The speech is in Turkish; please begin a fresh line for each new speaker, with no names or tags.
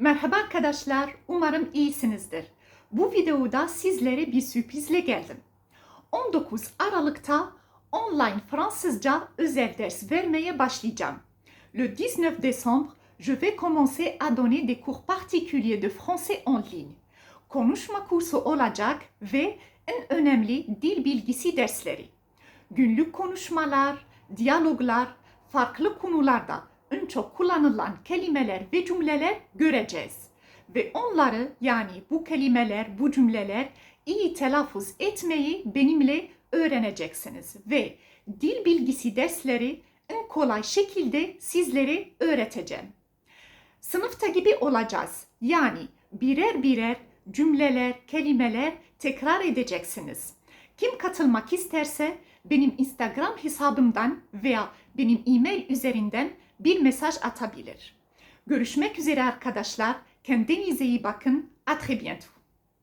Merhaba arkadaşlar, umarım iyisinizdir. Bu videoda sizlere bir sürprizle geldim. 19 Aralık'ta online Fransızca özel ders vermeye başlayacağım. Le 19 décembre, je vais commencer à donner des cours particuliers de français en ligne. Konuşma kursu olacak ve en önemli dil bilgisi dersleri. Günlük konuşmalar, diyaloglar, farklı konularda en çok kullanılan kelimeler ve cümleler göreceğiz. Ve onları yani bu kelimeler, bu cümleler iyi telaffuz etmeyi benimle öğreneceksiniz. Ve dil bilgisi dersleri en kolay şekilde sizlere öğreteceğim. Sınıfta gibi olacağız. Yani birer birer cümleler, kelimeler tekrar edeceksiniz. Kim katılmak isterse benim Instagram hesabımdan veya benim e-mail üzerinden bir mesaj atabilir. Görüşmek üzere arkadaşlar. Kendinize iyi bakın. À très bientôt.